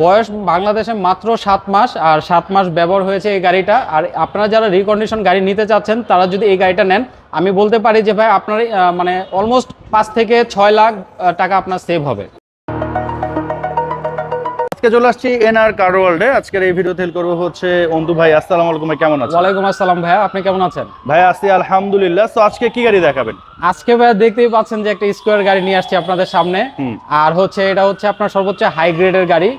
বয়স বাংলাদেশে মাত্র সাত মাস আর সাত মাস ব্যবহার হয়েছে এই গাড়িটা। আর আপনারা যারা রিকন্ডিশন গাড়ি নিতে চাচ্ছেন তারা যদি এই গাড়িটা নেন আমি বলতে পারি যে ভাই আপনার মানে অলমোস্ট পাঁচ থেকে ছয় লাখ টাকা আপনার সেভ হবে। আজকে চলে আসছি এনআর কার ওয়ার্ল্ডে। আজকের এই ভিডিও হেল্প করব হচ্ছে অন্তু ভাই। আসসালামু আলাইকুম ভাই, কেমন আছেন? ওয়ালাইকুম আসসালাম ভাইয়া আপনি কেমন আছেন? ভাই আছি আলহামদুলিল্লাহ। তো আজকে কি গাড়ি দেখাবেন? আজকে ভাইয়া দেখতেই পাচ্ছেন যে একটা স্কোয়ার গাড়ি নিয়ে আসছি আপনাদের সামনে। আর হচ্ছে এটা হচ্ছে আপনার সর্বোচ্চ হাই গ্রেডের গাড়ি।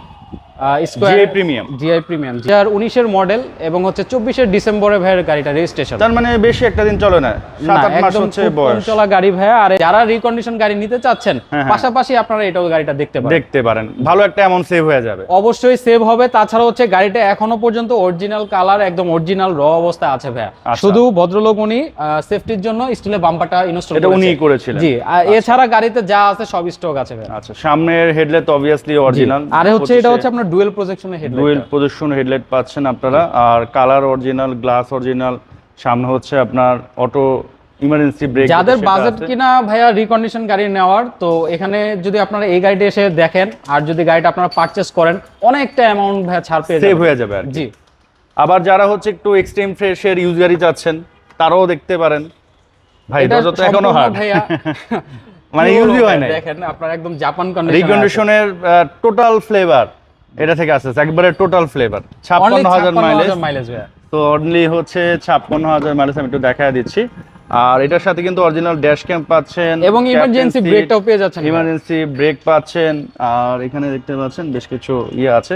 জিআই প্রিমিয়াম জিআই প্রিমিয়াম দু হাজার উনিশের মডেল এবং হচ্ছে চব্বিশের ডিসেম্বরে ভাইয়ের গাড়িটা রেজিস্ট্রেশন তার মানে বেশি একটা দিন চলে না? সাত আট মাস হচ্ছে বয়স। চলা গাড়ি ভাইয়া আর যারা রিকন্ডিশন গাড়ি নিতে চাচ্ছেন। পাশাপাশি আপনারা এটাও গাড়িটা দেখতে পারেন। দেখতে পারেন। ভালো একটা এমন সেভ হয়ে যাবে। অবশ্যই সেভ হবে। তাছাড়া হচ্ছে গাড়িটা এখনও পর্যন্ত অরিজিনাল কালার একদম অরিজিনাল র অবস্থায় আছে ভাইয়া। আচ্ছা। শুধু ভদ্রলোক উনি সেফটির জন্য স্টিলের বাম্পারটা ইনস্টল এটা উনিই করেছিলেন। জি এছাড়া গাড়িতে যা আছে সব স্টক আছে ভাইয়া। আচ্ছা সামনের হেডলাইট অবভিয়াসলি। অরিজিনাল আর হচ্ছে এটা হচ্ছে আপনার ডুয়েল প্রজেকশনের হেডলাইট ডুয়েল পজিশন হেডলাইট পাচ্ছেন আপনারা। আর কালার অরিজিনাল গ্লাস অরিজিনাল সামনে হচ্ছে আপনার অটো ইমার্জেন্সি ব্রেক যাদের বাজেট কিনা ভাইয়া রিকন্ডিশন গাড়ি নেওয়ার তো এখানে যদি আপনারা এই গাড়িটা এসে দেখেন আর যদি গাড়িটা আপনারা পারচেস করেন অনেকটা অ্যামাউন্ট ভাইয়া ছাড় পেয়ে সেভ হয়ে যাবে আর জি। আবার যারা হচ্ছে একটু এক্সট্রিম ফ্রেশের ইউজ গাড়ি চাচ্ছেন তারাও দেখতে পারেন। ভাই এটা তো এখনও হার্ড মানে ইউজই হয় না দেখেন আপনার একদম জাপান কন্ডিশন রিকন্ডিশনের টোটাল ফ্লেভার এটা থেকে আসছে একবারে টোটাল ফ্লেভার ছাপ্পান্ন হাজার মাইলেজ তো অনলি হচ্ছে ছাপ্পান্ন হাজার মাইলেজ আমি একটু দেখা দিচ্ছি। আর এটার সাথে কিন্তু অরিজিনাল ড্যাশ ক্যাম্প পাচ্ছেন এবং ইমার্জেন্সি ব্রেকটাও পেয়ে যাচ্ছেন। ইমার্জেন্সি ব্রেক পাচ্ছেন আর এখানে দেখতে পাচ্ছেন বেশ কিছু ইয়ে আছে।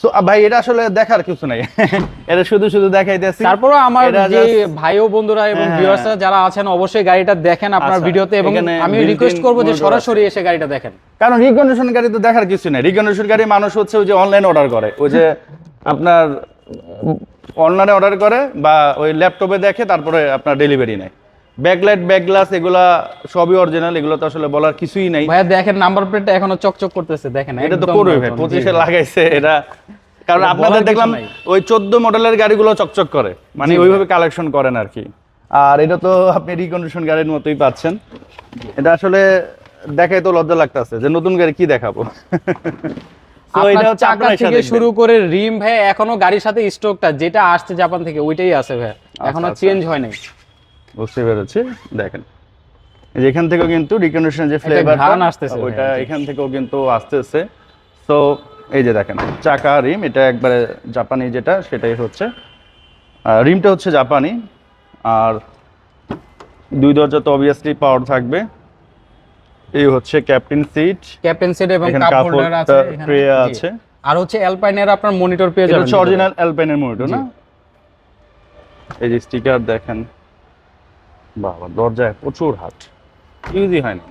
সো ভাই এটা আসলে দেখার কিছু নাই। এটা শুধু শুধু দেখাইতেছি তারপরও আমার যে ভাই ও বন্ধুরা এবং হ্যাঁ, ভিউয়ার্সরা যারা আছেন অবশ্যই গাড়িটা দেখেন আপনার আচ্ছা, ভিডিওতে এবং আমি রিকোয়েস্ট করব যে সরাসরি এসে গাড়িটা দেখেন। কারণ রিকন্ডিশন গাড়ি তো দেখার কিছু নেই। রিকন্ডিশন গাড়ি মানুষ হচ্ছে ওই যে অনলাইন অর্ডার করে। ওই যে আপনার অনলাইনে অর্ডার করে বা ওই ল্যাপটপে দেখে তারপরে আপনার ডেলিভারি নেয়। ব্যাকলাইট ব্যাক গ্লাস এগুলা সবই অরিজিনাল এগুলো তো আসলে বলার কিছুই নাই। ভাইয়া দেখেন নাম্বার প্লেটটা এখনও চকচক করতেছে দেখেন এটা তো করবে ভাই পঁচিশে লাগাইছে এটা কারণ আপনাদের দেখলাম ওই চোদ্দ মডেলের গাড়িগুলো চকচক করে। মানে ওইভাবে কালেকশন করেন আর কি। আর এটা তো আপনি রিকন্ডিশন গাড়ির মতোই পাচ্ছেন। এটা আসলে দেখাই তো লজ্জা লাগতেছে যে নতুন গাড়ি কি দেখাবো। তো এটা হচ্ছে চাকা আপনারা থেকে শুরু করে রিম ভাই এখনও গাড়ির সাথে স্টকটা যেটা আসছে জাপান থেকে ওইটাই আছে ভাই এখনও আচ্ছা। চেঞ্জ হয় নাই। বুঝতে পেরেছি। দেখেন। এখান থেকেও কিন্তু রিকন্ডিশন যে ফ্লেভার ঘ্রাণ আসতেছে। ওইটা এখান থেকেও কিন্তু আসতেছে। তো এই যে দেখেন চাকা রিম এটা একবারে জাপানি যেটা সেটাই হচ্ছে। আর রিমটা হচ্ছে জাপানি। আর দুই দরজা তো অবভিয়াসলি পাওয়ার থাকবে। এই হচ্ছে ক্যাপ্টেন সিট ক্যাপ্টেন সিট এবং কাপ হোল্ডার আছে জি। আছে। আর হচ্ছে অ্যালপাইনের আপনার মনিটর পেয়ে এটা যাবেন হচ্ছে অরিজিনাল অ্যালপাইনের মনিটর না? এই যে স্টিকার দেখেন। বাবা দরজায় প্রচুর হাট ইউজই হয় না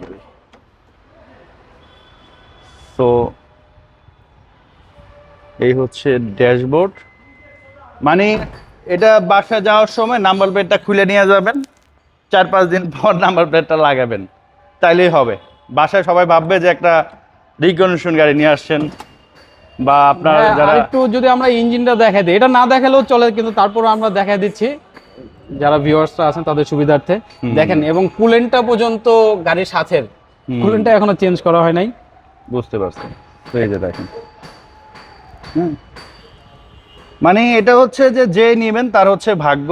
তো এই হচ্ছে ড্যাশবোর্ড। মানে এটা বাসা যাওয়ার সময় নাম্বার প্লেটটা খুলে নিয়ে যাবেন। চার পাঁচ দিন পর নাম্বার প্লেটটা লাগাবেন। তাইলেই হবে। বাসায় সবাই ভাববে যে একটা রিকন্ডিশন গাড়ি নিয়ে আসছেন। বা আপনার হ্যাঁ, যারা একটু যদি আমরা ইঞ্জিনটা দেখাই দিই এটা না দেখালেও চলে কিন্তু তারপর আমরা দেখাই দিচ্ছি। যারা ভিউয়ার্সরা আছেন তাদের সুবিধার্থে দেখেন এবং কুলেন্টটা পর্যন্ত গাড়ির সাথে। কুলেন্টটা এখনও চেঞ্জ করা হয় নাই। বুঝতে পারছি। তো এই যে দেখেন। মানে এটা হচ্ছে যে যে নেবেন তার হচ্ছে ভাগ্য।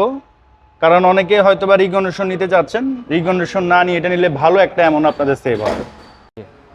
কারণ অনেকে হয়তো বা রিকন্ডিশন নিতে চাচ্ছেন রিকন্ডিশন না নিয়ে এটা নিলে ভালো একটা এমন আপনাদের সেভ হবে।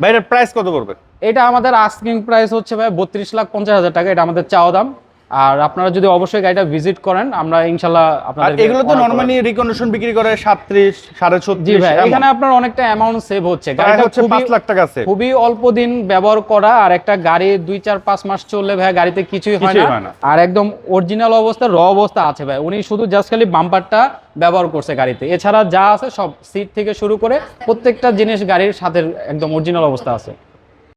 ভাই এটার প্রাইস কত পড়বে? এটা আমাদের আস্কিং প্রাইস হচ্ছে ভাই বত্রিশ লাখ পঞ্চাশ হাজার টাকা। এটা আমাদের চাওয়া দাম। আর আপনারা যদি অবশ্যই গাড়িটা ভিজিট করেন আমরা ইনশাল্লাহ আপনাদের এগুলো তো নর্মালি রিকন্ডিশন বিক্রি করে সাতত্রিশ সাড়ে জি ভাই এখানে আপনার অনেকটা অ্যামাউন্ট সেভ হচ্ছে। গাড়িটা হচ্ছে খুবই পাঁচ লাখ টাকা সেভ খুবই অল্প দিন ব্যবহার করা আর একটা গাড়ি দুই চার পাঁচ মাস চললে ভাই গাড়িতে কিছুই হয় না। আর একদম অরিজিনাল অবস্থা র অবস্থা আছে ভাই। উনি শুধু জাস্ট খালি বাম্পারটা ব্যবহার করছে গাড়িতে। এছাড়া যা আছে সব সিট থেকে শুরু করে প্রত্যেকটা জিনিস গাড়ির সাথে একদম অরিজিনাল অবস্থা আছে।